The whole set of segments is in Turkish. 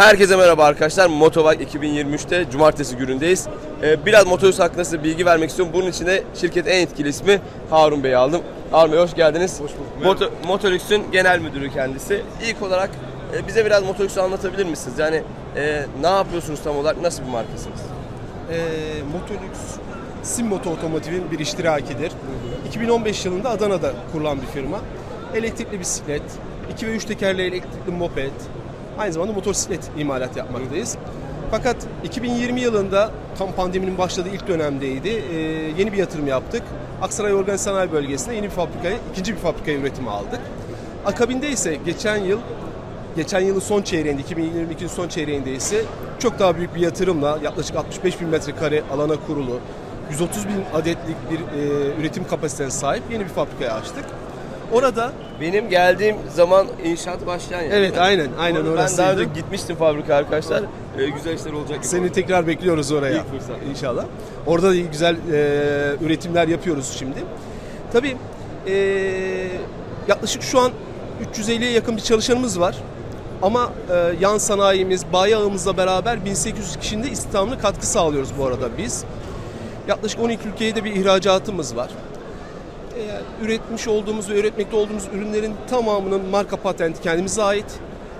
Herkese merhaba arkadaşlar. Motovak 2023'te cumartesi günündeyiz. Ee, biraz Motoyus hakkında size bilgi vermek istiyorum. Bunun için de şirketin en etkili ismi Harun Bey'i aldım. Harun Bey hoş geldiniz. Hoş bulduk, Moto, Motolüks'ün genel müdürü kendisi. İlk olarak e, bize biraz Motolüks'ü anlatabilir misiniz? Yani e, ne yapıyorsunuz tam olarak? Nasıl bir markasınız? Ee, Motolux Simmoto Otomotiv'in bir iştirakidir. 2015 yılında Adana'da kurulan bir firma. Elektrikli bisiklet, 2 ve 3 tekerli elektrikli moped, aynı zamanda motosiklet imalat yapmaktayız. Fakat 2020 yılında tam pandeminin başladığı ilk dönemdeydi. Ee, yeni bir yatırım yaptık. Aksaray Organize Sanayi Bölgesi'nde yeni bir fabrikaya, ikinci bir fabrikaya üretimi aldık. Akabinde ise geçen yıl geçen yılın son çeyreğinde, 2022'nin son çeyreğinde ise çok daha büyük bir yatırımla yaklaşık 65 bin metrekare alana kurulu, 130 bin adetlik bir e, üretim kapasitesine sahip yeni bir fabrikayı açtık. Orada Benim geldiğim zaman inşaat başlayan yer. Evet, aynen, aynen Orada Ben orasıydı. daha önce gitmiştim fabrika arkadaşlar. Ee, güzel işler olacak gibi. seni tekrar bekliyoruz oraya. İlk fırsat. İnşallah. Orada da güzel e, üretimler yapıyoruz şimdi. Tabii e, yaklaşık şu an 350'ye yakın bir çalışanımız var. Ama e, yan sanayimiz, bayi ağımızla beraber 1800 kişinin de istihdamına katkı sağlıyoruz bu arada biz. Yaklaşık 12 ülkeye de bir ihracatımız var. Üretmiş olduğumuz ve üretmekte olduğumuz ürünlerin tamamının marka patenti kendimize ait.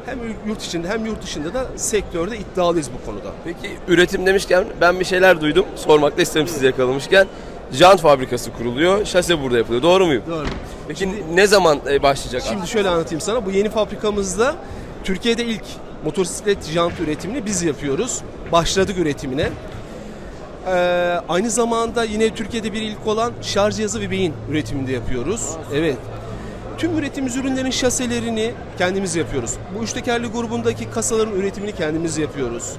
Hem yurt içinde hem yurt dışında da sektörde iddialıyız bu konuda. Peki üretim demişken ben bir şeyler duydum. Sormak da isterim sizi yakalamışken. Jant fabrikası kuruluyor. Şase burada yapılıyor. Doğru muyum? Doğru. Peki ne zaman e, başlayacak? Şimdi şöyle anlatayım sana. Bu yeni fabrikamızda Türkiye'de ilk motosiklet jant üretimini biz yapıyoruz. Başladık üretimine. Ee, aynı zamanda yine Türkiye'de bir ilk olan şarj cihazı ve beyin üretiminde yapıyoruz. Evet. Tüm ürettiğimiz ürünlerin şaselerini kendimiz yapıyoruz. Bu üç tekerli grubundaki kasaların üretimini kendimiz yapıyoruz.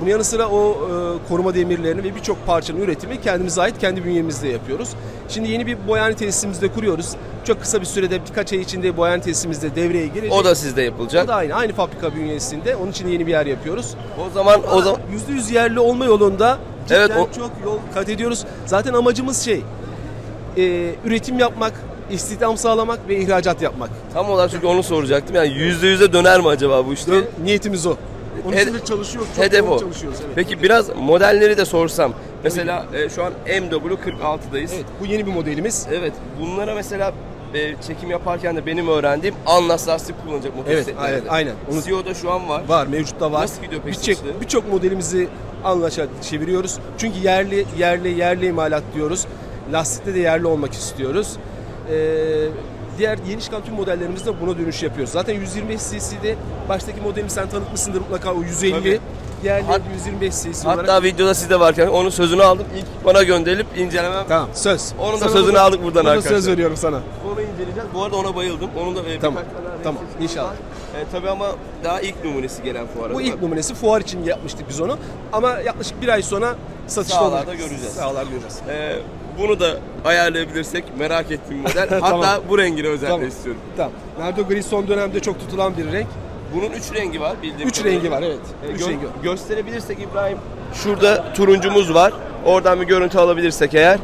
Bunun yanı sıra o e, koruma demirlerini ve birçok parçanın üretimi kendimize ait kendi bünyemizde yapıyoruz. Şimdi yeni bir boyani tesisimizi de kuruyoruz. Çok kısa bir sürede birkaç ay içinde boyani tesisimiz de devreye girecek. O da sizde yapılacak. O da aynı aynı fabrika bünyesinde. Onun için yeni bir yer yapıyoruz. O zaman o zaman %100 yerli olma yolunda cidden Evet, o- çok yol kat ediyoruz. Zaten amacımız şey e, üretim yapmak, istihdam sağlamak ve ihracat yapmak. tam olarak çünkü onu soracaktım. Yani yüzde yüze döner mi acaba bu işte? Niyetimiz o. Onun Hed- için de çalışıyoruz. Çok Hedef o. çalışıyoruz. Evet. Peki biraz modelleri de sorsam. Mesela e, şu an MW46'dayız. Evet, bu yeni bir modelimiz. Evet. Bunlara mesela e, çekim yaparken de benim öğrendiğim Anlas lastik kullanacak Evet, motosikletlerde. aynen, aynen. Onu CEO'da şu an var. var, mevcut da var. Nasıl gidiyor peki Birçok birçok modelimizi anlaşa çeviriyoruz. Çünkü yerli yerli yerli imalat diyoruz. Lastikte de yerli olmak istiyoruz. Ee, diğer yeni çıkan tüm modellerimizde buna dönüş yapıyoruz. Zaten 125 cc'de baştaki modelimi sen tanıtmışsındır mutlaka o 150. Tabii. Diğerleri Hat- 125 cc olarak. Hatta videoda sizde varken onun sözünü aldım. İlk bana gönderilip incelemem. Tamam söz. Onun da Sana sözünü bunu- aldık buradan bunu da arkadaşlar. söz veriyorum sana. Onu inceleyeceğiz. Bu arada ona bayıldım. Onun da e, birkaç Tamam, tane tamam, inşallah. E, tabii ama daha ilk numunesi gelen fuara. Bu ilk numunesi fuar için yapmıştık biz onu. Ama yaklaşık bir ay sonra satışta Sahalarda olacak. göreceğiz. Sahalarda göreceğiz. E, bunu da ayarlayabilirsek merak ettiğim model. Hatta Tamam. bu rengini özellikle Tamam. istiyorum. Tamam. Nardo gri son dönemde çok tutulan bir renk. Bunun üç rengi var bildiğim Üç kadarıyla. rengi var evet. E, Üç gö- rengi var. gösterebilirsek İbrahim. Şurada turuncumuz var. Oradan bir görüntü alabilirsek eğer.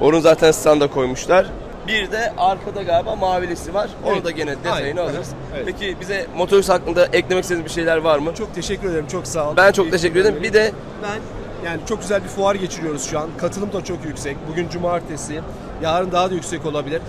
Onun zaten standa koymuşlar. Bir de arkada galiba mavilisi var. Onu Evet. da gene detayını Aynen. alırız. Evet. Peki bize motorist hakkında eklemek istediğiniz bir şeyler var mı? Çok teşekkür ederim. Çok sağ ol. Ben çok teşekkür ederim. Bir de ben yani çok güzel bir fuar geçiriyoruz şu an. Katılım da çok yüksek. Bugün cumartesi. Yarın daha da yüksek olabilir.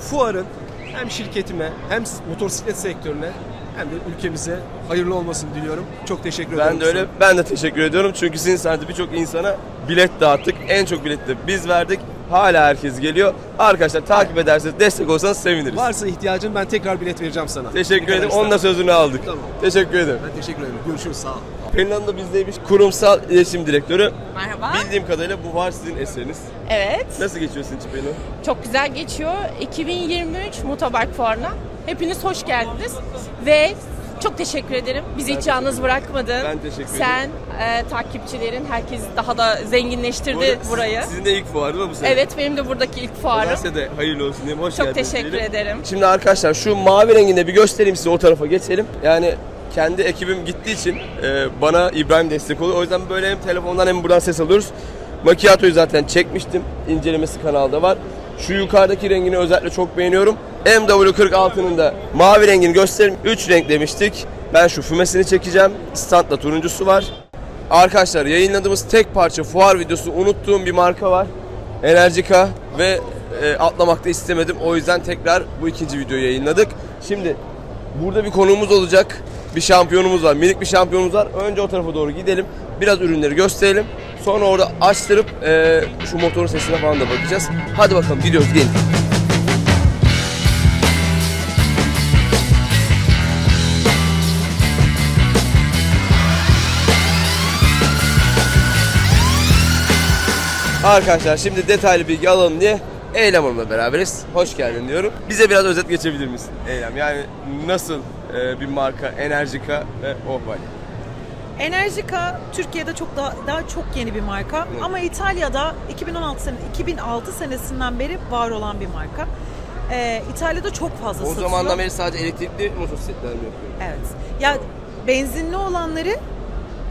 Fuarın hem şirketime hem motosiklet sektörüne hem de ülkemize hayırlı olmasını diliyorum. Çok teşekkür ederim. ben de öyle. Ben de teşekkür ediyorum. Çünkü sizin sayesinde birçok insana bilet dağıttık. En çok bileti de biz verdik. Hala herkes geliyor. Arkadaşlar takip ederseniz destek olsanız seviniriz. Varsa ihtiyacın ben tekrar bilet vereceğim sana. Teşekkür ederim. Onun da sözünü aldık. Tamam. Teşekkür ederim. Ben teşekkür ederim. Görüşürüz. Sağ ol. Pelin Hanım da bizdeymiş. Kurumsal iletişim direktörü. Merhaba. Bildiğim kadarıyla bu var sizin eseriniz. Evet. Nasıl geçiyor sizin için Pelin Hanım? Çok güzel geçiyor. 2023 Motorbike Fuarı'na hepiniz hoş geldiniz. Ve çok teşekkür ederim. Bizi hiç yalnız bırakmadın. Ben teşekkür Sen, e, takipçilerin, herkes daha da zenginleştirdi Bu arada burayı. Sizin, de ilk fuar değil mi bu sene? Evet, benim de buradaki ilk fuarım. Size de hayırlı olsun diyeyim. Hoş Çok geldiniz teşekkür diyelim. ederim. Şimdi arkadaşlar şu mavi renginde bir göstereyim size o tarafa geçelim. Yani kendi ekibim gittiği için e, bana İbrahim destek oluyor. O yüzden böyle hem telefondan hem buradan ses alıyoruz. Macchiato'yu zaten çekmiştim. İncelemesi kanalda var. Şu yukarıdaki rengini özellikle çok beğeniyorum. MW46'nın da mavi rengini göstereyim. 3 renk demiştik. Ben şu fümesini çekeceğim. Standla turuncusu var. Arkadaşlar yayınladığımız tek parça fuar videosu unuttuğum bir marka var. Enerjika ve e, atlamak da istemedim. O yüzden tekrar bu ikinci videoyu yayınladık. Şimdi burada bir konuğumuz olacak. Bir şampiyonumuz var. Minik bir şampiyonumuz var. Önce o tarafa doğru gidelim. Biraz ürünleri gösterelim. Sonra orada açtırıp e, şu motorun sesine falan da bakacağız. Hadi bakalım gidiyoruz gelin. Arkadaşlar şimdi detaylı bilgi alalım diye Eylem Hanım'la beraberiz. Hoş geldin diyorum. Bize biraz özet geçebilir misin Eylem? Yani nasıl e, bir marka Enerjika ve Opel? Enerjika Türkiye'de çok daha, daha çok yeni bir marka Evet. ama İtalya'da 2016 sene 2006 senesinden beri var olan bir marka. Ee, İtalya'da çok fazla O satılıyor. zamandan beri sadece elektrikli motosikletler mi yapıyor? Evet. Ya benzinli olanları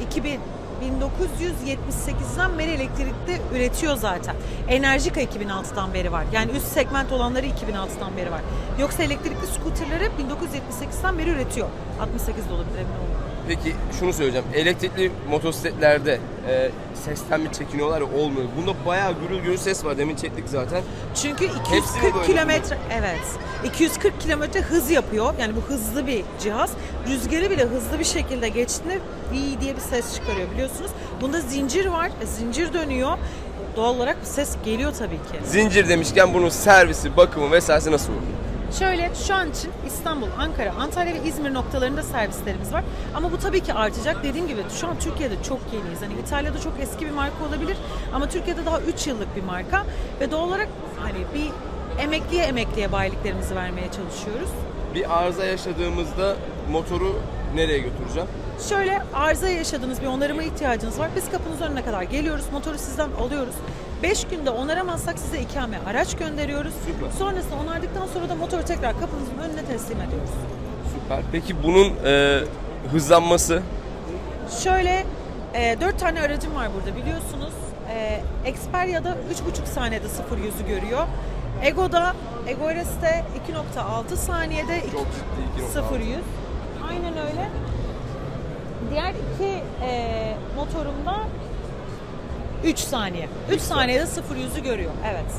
2000 1978'den beri elektrikli üretiyor zaten. Enerjika 2006'dan beri var. Yani üst segment olanları 2006'dan beri var. Yoksa elektrikli scooterları 1978'den beri üretiyor. 68 de olabilir emin olmadım. Peki şunu söyleyeceğim. Elektrikli motosikletlerde e, sesten mi çekiniyorlar ya olmuyor. Bunda bayağı gürül gürül ses var. Demin çektik zaten. Çünkü Hepsi mi 240 böyle kilometre evet 240 kilometre hız yapıyor. Yani bu hızlı bir cihaz. Rüzgarı bile hızlı bir şekilde geçtiğinde bir diye bir ses çıkarıyor biliyorsunuz. Bunda zincir var. e, Zincir dönüyor. Doğal olarak bir ses geliyor tabii ki. Zincir demişken bunun servisi, bakımı vesairesi nasıl olur? Şöyle şu an için İstanbul, Ankara, Antalya ve İzmir noktalarında servislerimiz var. Ama bu tabii ki artacak. Dediğim gibi şu an Türkiye'de çok yeniyiz. Hani İtalya'da çok eski bir marka olabilir ama Türkiye'de daha 3 yıllık bir marka ve doğal olarak hani bir emekliye emekliye bayiliklerimizi vermeye çalışıyoruz. Bir arıza yaşadığımızda motoru nereye götüreceğim? Şöyle arıza yaşadığınız bir onarıma ihtiyacınız var. Biz kapınızın önüne kadar geliyoruz. Motoru sizden alıyoruz. 5 günde onaramazsak size ikame araç gönderiyoruz. Süper. Sonrasında onardıktan sonra da motoru tekrar kapınızın önüne teslim ediyoruz. Süper. Peki bunun e, hızlanması? Şöyle e, 4 tane aracım var burada biliyorsunuz. E, Xperia'da 3,5 saniyede 0 yüzü görüyor. Ego'da, Ego RS'te 2.6 saniyede Çok ciddi 2.6. 0 yüz. Aynen öyle. Diğer iki e, motorumda 3 saniye. 3 saniyede 0 yüzü görüyor. Evet.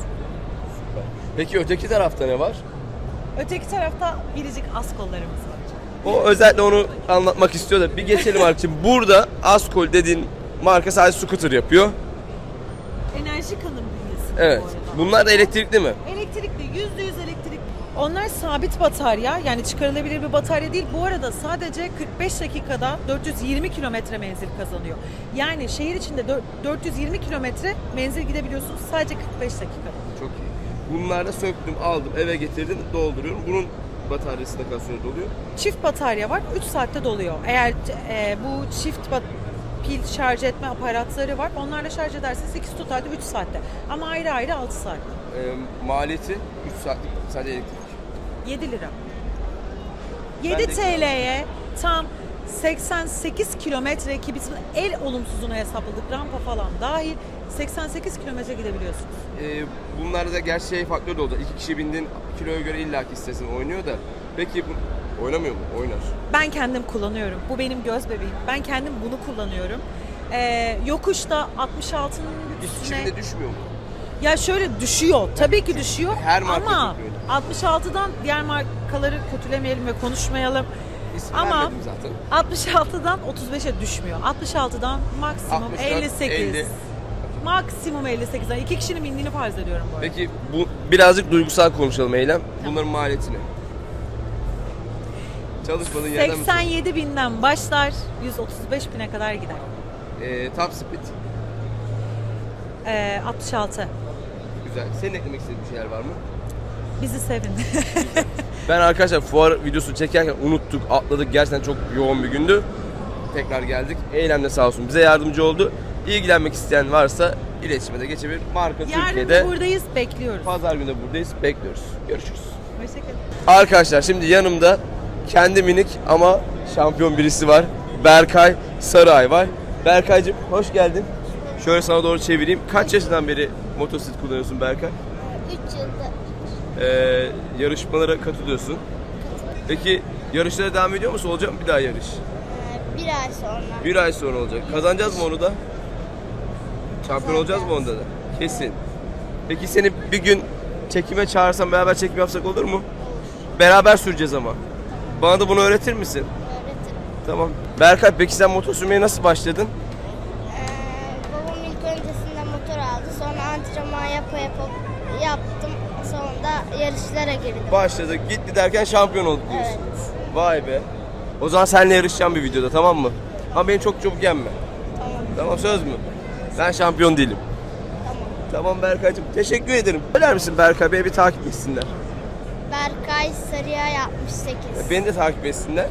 Peki öteki tarafta ne var? Öteki tarafta biricik as kollarımız var. O özellikle onu anlatmak istiyor da bir geçelim artık. Burada Askol dediğin marka sadece scooter yapıyor. Enerji kanım bünyesi Evet. bu arada. Bunlar da elektrikli mi? Elektrikli, yüzde yüz. Onlar sabit batarya, yani çıkarılabilir bir batarya değil. Bu arada sadece 45 dakikada 420 kilometre menzil kazanıyor. Yani şehir içinde dör- 420 kilometre menzil gidebiliyorsunuz sadece 45 dakikada. Çok iyi. Bunları da söktüm, aldım, eve getirdim, dolduruyorum. Bunun bataryası da kaç sürede doluyor? Çift batarya var, 3 saatte doluyor. Eğer e, bu çift bat- pil şarj etme aparatları var. Onlarla şarj ederseniz ikisi totalde 3 saatte. Ama ayrı ayrı 6 saat. Ee, maliyeti 3 saatlik sadece elektrik. 7 lira. Ben 7 de- TL'ye tam 88 kilometre ki bizim el olumsuzuna hesapladık rampa falan dahil 88 kilometre gidebiliyorsunuz. Ee, bunlarda da gerçi şey faktör de olacak. İki kişi bindin kiloya göre illaki istesin oynuyor da. Peki bu oynamıyor mu? Oynar. Ben kendim kullanıyorum. Bu benim göz bebeğim. Ben kendim bunu kullanıyorum. Ee, yokuşta 66'nın İki kişi üstüne binde düşmüyor mu? ya şöyle düşüyor. Tabii ki düşüyor. Her marka ama yapıyor 66'dan diğer markaları kötülemeyelim ve konuşmayalım. İsim Ama- vermedim zaten. 66'dan 35'e düşmüyor. 66'dan maksimum 64, 58. 50. Maksimum 58. Yani iki kişinin bindiğini farz ediyorum bu arada. Peki bu birazcık duygusal konuşalım Eylem. Bunların maliyeti ne? Çalışmadığın yerden mi? 87 binden başlar 135 bine kadar gider. Ee, top speed. Ee, 66. Güzel. Senin eklemek istediğin bir şeyler var mı? Bizi sevin. Ben arkadaşlar fuar videosu çekerken unuttuk, atladık. Gerçekten çok yoğun bir gündü. Tekrar geldik. Eylem de sağ olsun bize yardımcı oldu. İlgilenmek isteyen varsa iletişime de geçebilir. Marka Yarın Türkiye'de. da buradayız. Bekliyoruz. Pazar günü buradayız. Bekliyoruz. Görüşürüz. Hoşçakalın. Arkadaşlar şimdi yanımda kendi minik ama şampiyon birisi var. Berkay Sarıay var. Berkaycığım hoş geldin. Şöyle sana doğru çevireyim. Kaç yaşından beri motosiklet kullanıyorsun Berkay? 3 yılda Ee, yarışmalara katılıyorsun. Peki Yarışlara devam ediyor musun? Olacak mı bir daha yarış? Ee, bir ay sonra. Bir ay sonra olacak. Kazanacağız mı onu da? Şampiyon olacağız mı onda da? Kesin. Peki seni bir gün çekime çağırsam beraber çekim yapsak olur mu? Beraber süreceğiz ama. Bana da bunu öğretir misin? Öğretirim. Tamam. Berkay peki sen motor sürmeye nasıl başladın? Antrenman yapa yapa yaptım. Sonra da yarışlara girdim. Başladık gitti derken şampiyon olduk diyorsun. Evet. Vay be. O zaman seninle yarışacağım bir videoda tamam mı? Ama beni çok çabuk yenme. Tamam. Tamam söz mü? Ben şampiyon değilim. Tamam. Tamam Berkay'cığım teşekkür ederim. Söyler misin Berkay Bey'i bir takip etsinler? Berkay Sarıya 68. Beni de takip etsinler.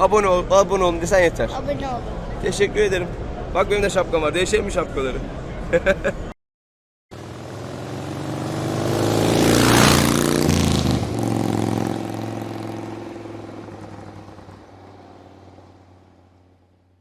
Abone ol, abone olun desen yeter. Abone olun. Teşekkür ederim. Bak benim de şapkam var. Değişelim mi şapkaları?